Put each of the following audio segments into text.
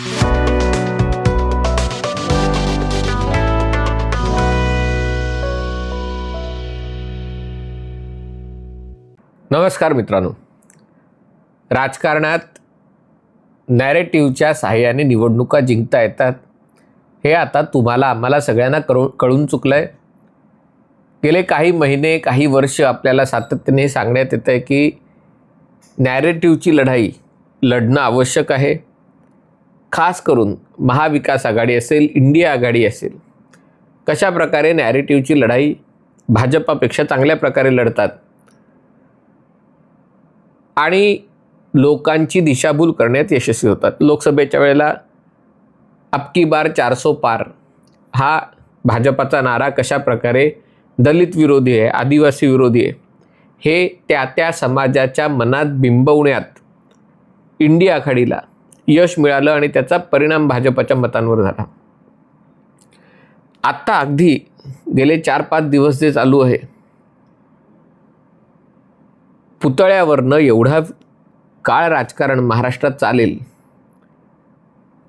नमस्कार मित्रांनो. राजकारणात नॅरेटिव्हच्या सहाय्याने निवडणुका जिंकता येतात. हे आता तुम्हाला आम्हाला सगळ्यांना कळू कळून चुकलं आहे गेले काही महिने काही वर्ष आपल्याला सातत्याने सांगण्यात येतं आहे की नॅरेटिव्हची लढाई लढणं आवश्यक आहे. खास करून महाविकास आघाडी असेल इंडिया आघाडी असेल कशा प्रकारे नॅरेटिव्हची लढाई भाजपापेक्षा चांगल्या प्रकारे लढतात आणि लोकांची दिशाभूल करण्यात यशस्वी होतात. लोकसभेच्या वेळेला अबकी बार चारसो पार हा भाजपाचा नारा कशा प्रकारे दलित विरोधी आहे आदिवासी विरोधी आहे हे त्या त्या समाजाच्या मनात बिंबवण्यात इंडिया आघाडीला यश मिळालं आणि त्याचा परिणाम भाजपाच्या मतांवर झाला. आत्ता अगदी गेले चार पाच दिवस जे चालू आहे पुतळ्यावरनं एवढा काळ राजकारण महाराष्ट्रात चालेल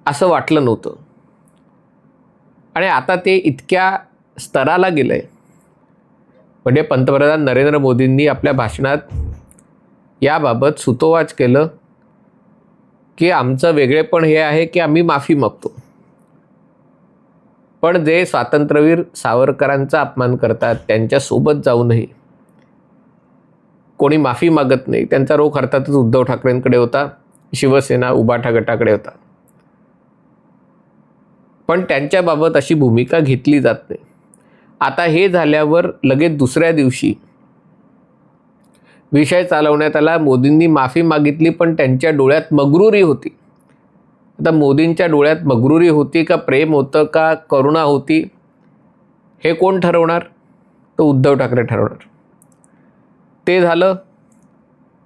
असं वाटलं नव्हतं. आणि आता ते इतक्या स्तराला गेलं आहे म्हणजे पंतप्रधान नरेंद्र मोदींनी आपल्या भाषणात याबाबत सुतोवाच केलं. की आमचं वेगळेपण हे आहे की आम्ही माफी मागतो. पण जे स्वातंत्र्यवीर सावरकरांचा अपमान करतात त्यांच्यासोबत जाऊनही कोणी माफी मागत नाही. त्यांचा रोख अर्थातच उद्धव ठाकरेंकडे होता शिवसेना उबाठा गटाकडे होता. पण त्यांच्याबाबत अशी भूमिका घेतली जात नाही. आता हे झाल्यावर लगेच दुसऱ्या दिवशी विषय चालवण्यात आला मोदींनी माफी मागितली पण त्यांच्या डोळ्यात मगरुरी होती. आता मोदींच्या डोळ्यात मगरुरी होती का प्रेम होतं का करुणा होती हे कोण ठरवणार? तो उद्धव ठाकरे ठरवणार. ते झालं.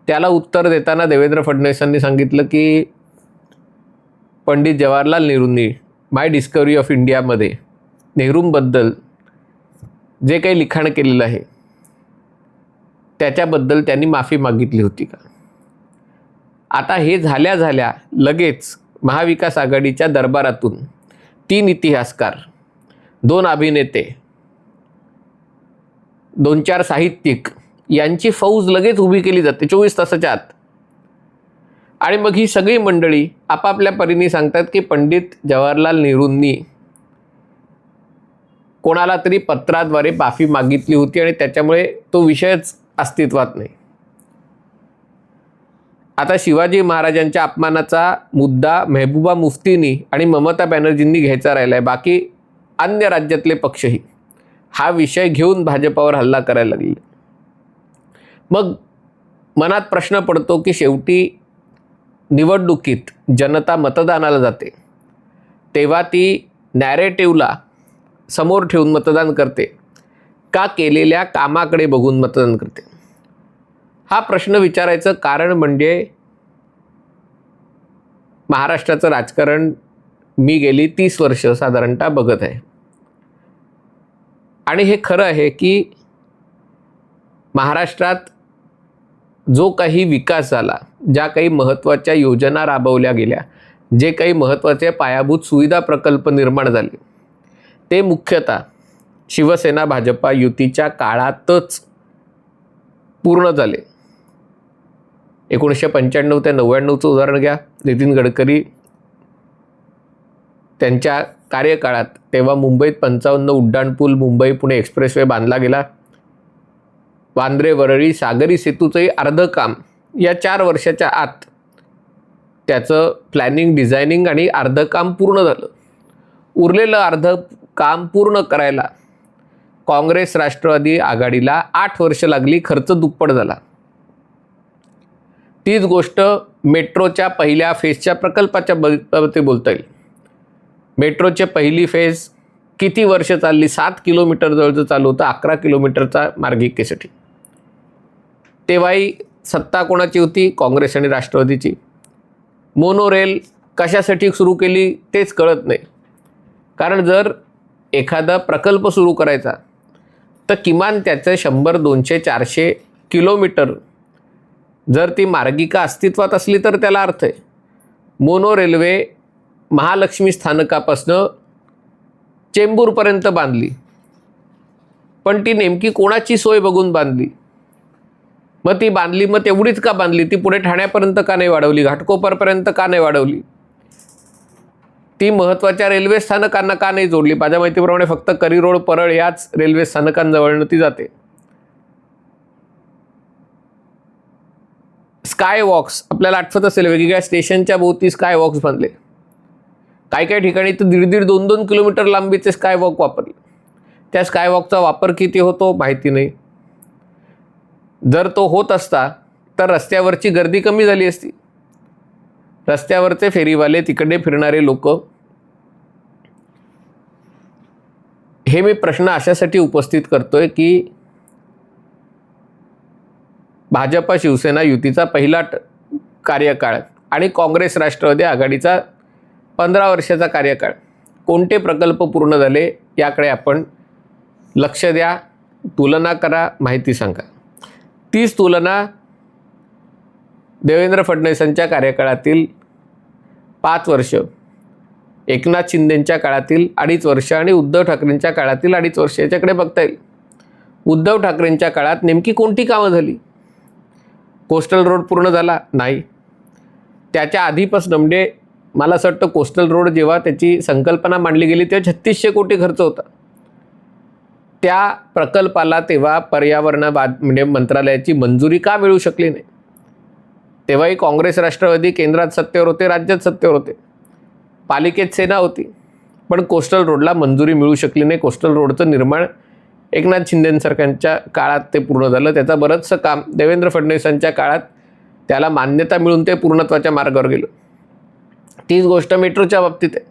त्याला उत्तर देताना देवेंद्र फडणवीसांनी सांगितलं की पंडित जवाहरलाल नेहरूंनी माय डिस्कवरी ऑफ इंडियामध्ये नेहरूंबद्दल जे काही लिखाण केलेलं आहे त्याच्याबद्दल त्यांनी माफी मागितली होती का? आता हे झाल्या झाल्या लगेच महाविकास आघाडीच्या दरबारातून तीन इतिहासकार दोन अभिनेते दोन चार साहित्यिक यांची फौज लगेच उभी केली जाते चोवीस तासाच्या आत. आणि मग ही सगळी मंडळी आपापल्या परीने सांगतात की पंडित जवाहरलाल नेहरूंनी कोणाला तरी पत्राद्वारे माफी मागितली होती आणि त्याच्यामुळे तो विषयच अस्तित्वात नाही. आता शिवाजी महाराजांच्या अपमानाचा मुद्दा मेहबूबा मुफ्तीनी आणि ममता बॅनर्जींनी घ्यायचा राहिला आहे बाकी अन्य राज्यातले पक्षही हा विषय घेऊन भाजपावर हल्ला करायला लागले. मग मनात प्रश्न पडतो की शेवटी निवडणुकीत जनता मतदानाला जाते. तेव्हा ती नॅरेटिव्हला समोर ठेवून मतदान करते. का केलेल्या कामाकडे बघून मतदान करते? हा प्रश्न विचारायचं कारण म्हणजे महाराष्ट्राचं राजकारण मी गेली तीस वर्ष साधारणतः बघत आहे. आणि हे खरं आहे की महाराष्ट्रात जो काही विकास झाला ज्या काही महत्त्वाच्या योजना राबवल्या गेल्या जे काही महत्त्वाचे पायाभूत सुविधा प्रकल्प निर्माण झाले ते मुख्यतः शिवसेना भाजपा युतीच्या काळातच पूर्ण झाले. एकोणीसशे पंच्याण्णव ते नव्याण्णवचं उदाहरण घ्या. नितीन गडकरी त्यांच्या कार्यकाळात तेव्हा मुंबईत पंचावन्न उड्डाणपूल मुंबई पुणे एक्सप्रेसवे बांधला गेला. वांद्रे वरळी सागरी सेतूचंही अर्धं काम या चार वर्षाच्या आत त्याचं प्लॅनिंग डिझायनिंग आणि अर्धं काम पूर्ण झालं. उरलेलं अर्धं काम पूर्ण करायला काँग्रेस राष्ट्रवादी आघाडीला आठ वर्ष लागली खर्च दुप्पट झाला. तीच गोष्ट मेट्रोच्या पहिल्या फेजच्या प्रकल्पाच्या बाबतीत बोलता येईल. मेट्रोचे पहिली फेज किती वर्ष चालली? सात किलोमीटर जवळचं चालू होतं अकरा किलोमीटरचा मार्गिकेसाठी. तेव्हाही सत्ता कोणाची होती? काँग्रेस आणि राष्ट्रवादीची. मोनोरेल कशासाठी सुरू केली तेच कळत नाही. कारण जर एखादा प्रकल्प सुरू करायचा तर किमान त्याचं शंभर दोनशे चारशे किलोमीटर जर ती मार्गिका अस्तित्वात असली तर त्याला अर्थ आहे. मोनो रेल्वे महालक्ष्मी स्थानकापासनं चेंबूरपर्यंत बांधली. पण ती नेमकी कोणाची सोय बघून बांधली? मग ती बांधली मग तेवढीच का बांधली? ती पुढे ठाण्यापर्यंत का नाही वाढवली? घाटकोपरपर्यंत का नाही वाढवली? ती महत्त्वाच्या रेल्वे स्थानकांना का नाही जोडली? माझ्या माहितीप्रमाणे फक्त करी रोड परळ याच रेल्वे स्थानकांजवळनं ती जाते. स्काय वॉक्स आपल्याला आठवत असेल वेगवेगळ्या स्टेशनच्या भोवती स्काय वॉक्स बांधले काही काही ठिकाणी तर दीड दीड दोन दोन किलोमीटर लांबीचे स्काय वॉक वापरले. त्या स्काय वॉकचा वापर किती होतो? माहिती नाही. जर तो होत असता तर रस्त्यावरची गर्दी कमी झाली असती. रस्त्यावरचे फेरीवाले तिकडे फिरणारे लोक. हे मी प्रश्न अशासाठी उपस्थित करतोय की भाजपा शिवसेना युतीचा पहिला कार्यकाळ आणि काँग्रेस राष्ट्रवादी आघाडीचा पंधरा वर्षाचा कार्यकाळ. कोणते प्रकल्प पूर्ण झाले याकडे आपण लक्ष द्या. तुलना करा माहिती सांगा. तीच तुलना देवेंद्र फडणवीसांच्या कार्यकाळातील पाच वर्ष एकनाथ शिंदेंच्या काळातील अडीच वर्ष आणि उद्धव ठाकरेंच्या काळातील अडीच वर्ष याच्याकडे बघता येईल. उद्धव ठाकरेंच्या काळात नेमकी कोणती कामं झाली? कोस्टल रोड पूर्ण झाला? नाही. त्याच्या आधीपासून म्हणजे मला असं वाटतं कोस्टल रोड जेव्हा त्याची संकल्पना मांडली गेली तेव्हा छत्तीसशे कोटी खर्च होता. त्या प्रकल्पाला तेव्हा पर्यावरणवाद म्हणजे मंत्रालयाची मंजुरी का मिळू शकली नाही? तेव्हाही काँग्रेस राष्ट्रवादी केंद्रात सत्तेवर होते राज्यात सत्तेवर होते. पालिकेत सेना होती. पण कोस्टल रोडला मंजुरी मिळू शकली नाही. कोस्टल रोडचं निर्माण एकनाथ शिंदेसारख्यांच्या काळात ते पूर्ण झालं. त्याचं बरंचसं काम देवेंद्र फडणवीसांच्या काळात त्याला मान्यता मिळून ते पूर्णत्वाच्या मार्गावर गेलं. तीच गोष्ट मेट्रोच्या बाबतीत आहे.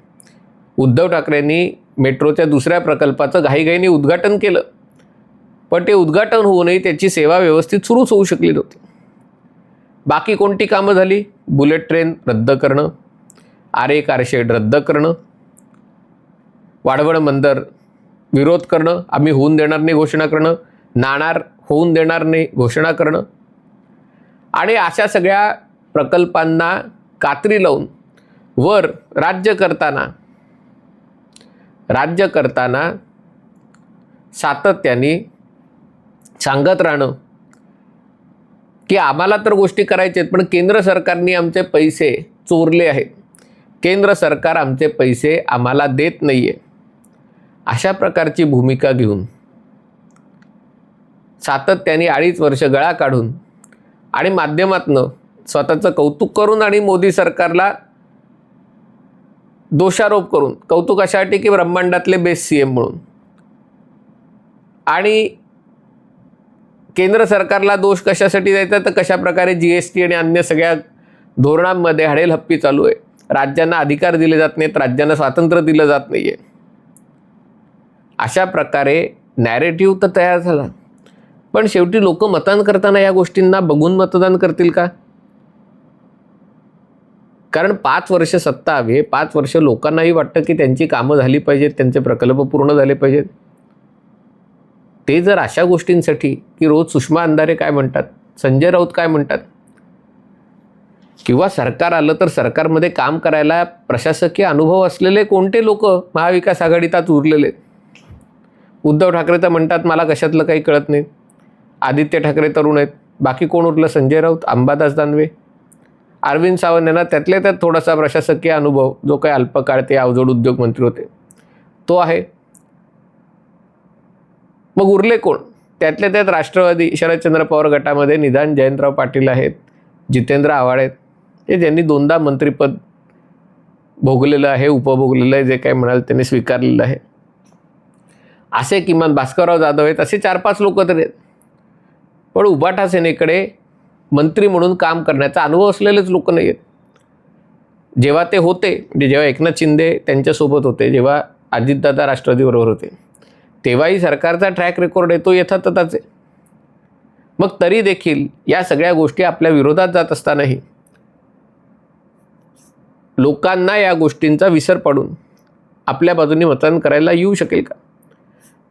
उद्धव ठाकरेंनी मेट्रोच्या दुसऱ्या प्रकल्पाचं घाईघाईने उद्घाटन केलं. पण ते उद्घाटन होऊनही त्याची सेवा व्यवस्थित सुरूच होऊ शकली नव्हती. बाकी कोणती कामं झाली? बुलेट ट्रेन रद्द करणं आरे कारशेड रद्द करणं वाढवण मंदर विरोध करणं आम्ही होऊन देणार नाही घोषणा करणं नाणार होऊन देणार नाही घोषणा करणं. आणि अशा सगळ्या प्रकल्पांना कात्री लावून वर राज्य करताना राज्य करताना सातत्याने सांगत राहणं की आम्हाला तर गोष्टी करायच्या आहेत पण केंद्र सरकारने आमचे पैसे चोरले आहेत. केंद्र सरकार आमचे पैसे आम्हाला देत नाही आहे अशा प्रकारची भूमिका घेऊन सातत्याने अडीच वर्ष गळा काढून आणि माध्यमातनं स्वतःचं कौतुक करून आणि मोदी सरकारला दोषारोप करून कौतुक अशासाठी की ब्रह्मांडातले बेस्ट सी एम म्हणून. आणि केंद्र सरकारला दोष कशासाठी द्यायचा? तर कशाप्रकारे जी एस टी आणि अन्य सगळ्या धोरणांमध्ये हडेलहप्पी चालू आहे. राज्यांना अधिकार दिले जात नाहीत राज्यांना स्वातंत्र्य दिलं जात नाही आहे अशा प्रकारे नॅरेटिव्ह तर तयार झाला. पण शेवटी लोक मतदान करताना या गोष्टींना बघून मतदान करतील का? कारण पाच वर्ष सत्ता हवी पाच वर्ष लोकांनाही वाटतं की त्यांची कामं झाली पाहिजेत त्यांचे प्रकल्प पूर्ण झाले पाहिजेत. ते जर अशा गोष्टींसाठी की रोज सुषमा अंधारे काय म्हणतात संजय राऊत काय म्हणतात किंवा सरकार आलं तर सरकारमध्ये काम करायला प्रशासकीय अनुभव असलेले कोणते लोक महाविकास आघाडीतात उरलेले? आहेत? उद्धव ठाकरे तर म्हणतात मला कशातलं काही कळत नाही. आदित्य ठाकरे तरुण आहेत. बाकी कोण उरलं? संजय राऊत अंबादास दानवे. अरविंद सावंत यांना त्यातल्या त्यात थोडासा प्रशासकीय अनुभव जो काही अल्पकाळ ते अवजड उद्योग मंत्री होते तो आहे. मग उरले कोण? त्यातल्या त्यात राष्ट्रवादी शरदचंद्र पवार गटामध्ये निदान जयंतराव पाटील आहेत जितेंद्र आव्हाड आहेत. हे ज्यांनी दोनदा मंत्रिपद भोगलेलं आहे उपभोगलेलं आहे जे काही म्हणाल त्यांनी स्वीकारलेलं आहे. असे किमान भास्करराव जाधव आहेत असे चार पाच लोक तरी आहेत. पण उबाठा सेनेकडे मंत्री म्हणून काम करण्याचा अनुभव असलेलेच लोक नाही आहेत. जेव्हा ते होते म्हणजे जेव्हा एकनाथ शिंदे त्यांच्यासोबत होते जेव्हा अजितदादा राष्ट्रवादीबरोबर होते तेव्हाही सरकारचा ट्रॅक रेकॉर्ड येतो तो यथातथाच आहे. मग तरी देखील या सगळ्या गोष्टी आपल्या विरोधात जात असतानाही लोकांना या गोष्टींचा विसर पडून आपल्या बाजूने मतदान करायला येऊ शकेल का?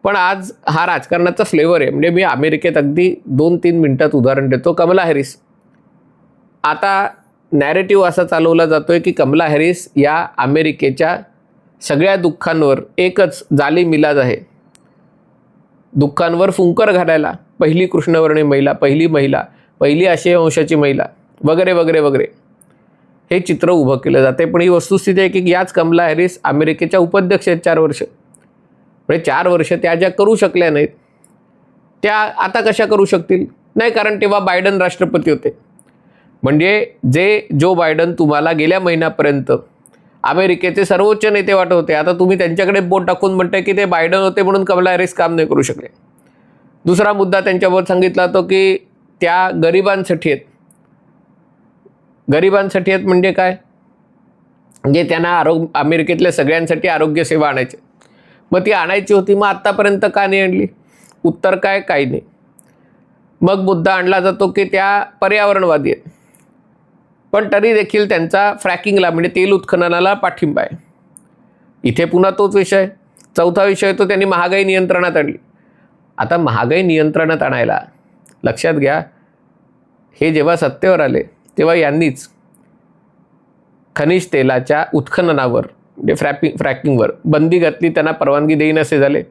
पण आज हा राजकारणाचा फ्लेवर आहे. म्हणजे मी अमेरिकेत अगदी दोन तीन मिनटात उदाहरण देतो. कमला हॅरिस. आता नॅरेटिव्ह असा चालवला जातोय की कमला हॅरिस या अमेरिकेच्या सगळ्या दुःखांवर एकच जाली मिलाज आहे. दुःखांवर फुंकर घालायला पहिली कृष्णवर्णी महिला पहिली महिला पहिली आशय वंशाची महिला वगैरे वगैरे वगैरे. हे चित्र उभं केलं जाते. पण ही वस्तुस्थिती आहे की याच कमला हॅरिस अमेरिकेच्या उपाध्यक्ष आहेत चार वर्ष. म्हणजे चार वर्ष त्या ज्या करू शकल्या नाहीत त्या आता कशा करू शकतील? नाही कारण तेव्हा बायडन राष्ट्रपती होते. म्हणजे जे जो बायडन तुम्हाला गेल्या महिन्यापर्यंत अमेरिकेचे सर्वोच्च नेते वाटत होते. आता तुम्ही त्यांच्याकडे बोट टाकून म्हणताय की ते बायडन होते म्हणून कमला हॅरिस काम नाही करू शकले. दुसरा मुद्दा त्यांच्यावर सांगितला होतो की त्या गरिबांसाठी आहेत. गरिबांसाठी आहेत म्हणजे काय? म्हणजे त्यांना आरोग्य अमेरिकेतल्या सगळ्यांसाठी आरोग्यसेवा आणायचे आणायची. मग ती आणायची होती मग आत्तापर्यंत का नाही आणली? उत्तर काय? काही नाही. मग मुद्दा आणला जातो की त्या पर्यावरणवादी आहेत. पण तरी देखील त्यांचा फ्रॅकिंगला म्हणजे तेल उत्खननाला पाठिंबा आहे. इथे पुन्हा तोच विषय. चौथा विषय तो त्यांनी महागाई नियंत्रणात आणली. आता महागाई नियंत्रणात आणायला लक्षात घ्या हे जेव्हा सत्तेवर आले तेव्हा यांनीच खनिज तेलाच्या उत्खननावर म्हणजे फ्रॅपिंग फ्रॅकिंगवर बंदी घातली त्यांना परवानगी देईन असे झाले.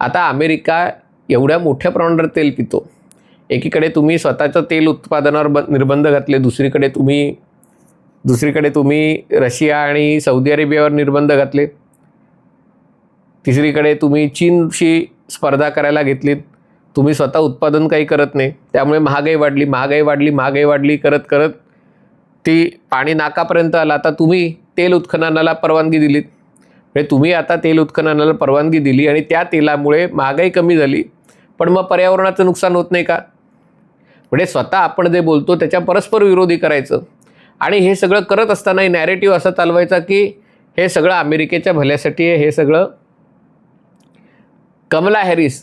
आता अमेरिका एवढ्या मोठ्या प्रमाणावर तेल पितो. एकीकडे तुम्ही स्वतःचं तेल उत्पादनावर ब निर्बंध घातले दुसरीकडे तुम्ही दुसरीकडे तुम्ही रशिया आणि सौदी अरेबियावर निर्बंध घातले. तिसरीकडे तुम्ही चीनशी स्पर्धा करायला घेतलीत. तुम्ही स्वतः उत्पादन काही करत नाही. त्यामुळे महागाई वाढली महागाई वाढली महागाई वाढली करत करत ती पाणी नाकापर्यंत आला. आता तुम्ही तेल उत्खननाला परवानगी दिलीत. म्हणजे तुम्ही आता तेल उत्खननाला परवानगी दिली आणि त्या तेलामुळे महागाई कमी झाली. पण मग पर्यावरणाचं नुकसान होत नाही का? म्हणजे स्वतः आपण जे बोलतो त्याच्या परस्पर विरोधी करायचं. आणि हे सगळं करत असतानाही नॅरेटिव्ह असं चालवायचा की हे सगळं अमेरिकेच्या भल्यासाठी आहे हे सगळं कमला हॅरिस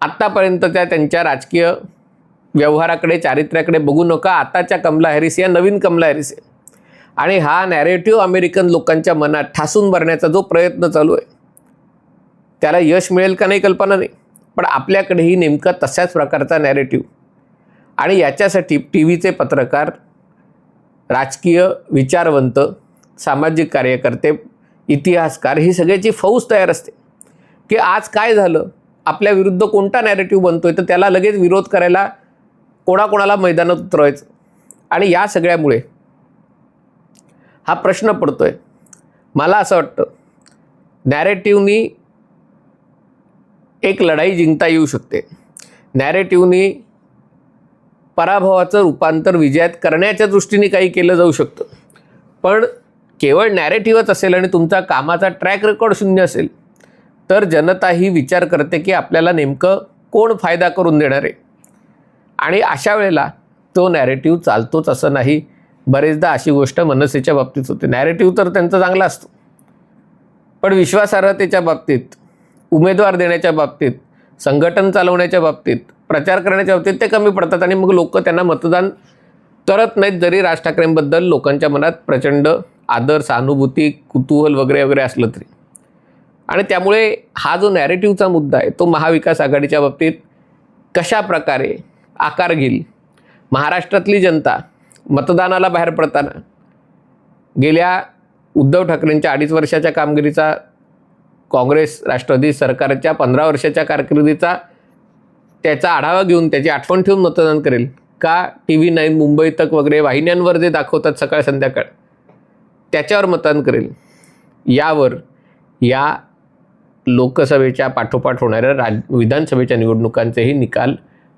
आत्तापर्यंत त्या त्यांच्या राजकीय व्यवहाराकडे चारित्र्याकडे बघू नका आताच्या कमला हॅरिस या नवीन कमला हॅरिस आहे. आणि हा नॅरेटिव्ह अमेरिकन लोकांच्या मनात ठासून भरण्याचा जो प्रयत्न चालू आहे त्याला यश मिळेल का नाही कल्पना नाही. पण आपल्याकडेही नेमका तशाच प्रकारचा नॅरेटिव्ह आणि याच्यासाठी टी व्हीचे पत्रकार राजकीय विचारवंत सामाजिक कार्यकर्ते इतिहासकार ही सगळ्याची फौज तयार असते. की आज काय झालं? आपल्या विरुद्ध कोणता नॅरेटिव्ह बनतो आहे तर त्याला लगेच विरोध करायला कोणाकोणाला मैदानात उतरवायचं. आणि या सगळ्यामुळे हा प्रश्न पडतो आहे मला असं वाटतं नॅरेटिव्हनी एक लढाई जिंकता येऊ शकते. नॅरेटिव्हनी पराभवाचं रूपांतर विजयात करण्याच्या दृष्टीने काही केलं जाऊ शकतं. पण केवळ नॅरेटिव्हच असेल आणि तुमचा कामाचा ट्रॅक रेकॉर्ड शून्य असेल तर जनता ही विचार करते की आपल्याला नेमकं कोण फायदा करून देणार? आहे आणि अशा वेळेला तो नॅरेटिव्ह चालतोच असं नाही. बरेचदा अशी गोष्ट मनसेच्या बाबतीत होते. नॅरेटिव्ह तर त्यांचा चांगला असतो. पण विश्वासार्हतेच्या बाबतीत उमेदवार देण्याच्या बाबतीत संघटन चालवण्याच्या बाबतीत प्रचार करण्याच्या बाबतीत ते कमी पडतात आणि मग लोक त्यांना मतदान करत नाहीत. जरी राज ठाकरेंबद्दल लोकांच्या मनात प्रचंड आदर सहानुभूती कुतूहल वगैरे वगैरे असलं तरी. आणि त्यामुळे हा जो नॅरेटिव्हचा मुद्दा आहे तो महाविकास आघाडीच्या बाबतीत कशा प्रकारे आकार घेईल? महाराष्ट्रातली जनता मतदानाला बाहेर पडताना गेल्या उद्धव ठाकरेंच्या अडीच वर्षाच्या कामगिरीचा काँग्रेस राष्ट्रवादी सरकारच्या पंधरा वर्षाच्या कारकिर्दीचा त्याचा आढावा घेऊन त्याची आठवण ठेवून मतदान करेल. का टी व्ही नाईन मुंबई तक वगैरे वाहिन्यांवर जे दाखवतात सकाळ संध्याकाळ त्याच्यावर मतदान करेल. यावर या लोकसभेच्या पाठोपाठ होणाऱ्या राज विधानसभेच्या निवडणुकांचेही निकाल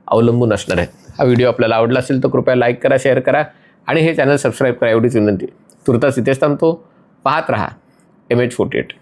अवलंबून असणार आहेत. हा व्हिडिओ आपल्याला आवडला असेल तर कृपया लाईक करा शेअर करा आणि हे चॅनल सबस्क्राईब करा एवढीच विनंती. तुर्तास इथेच थांबतो. पाहत रहा. M H forty eight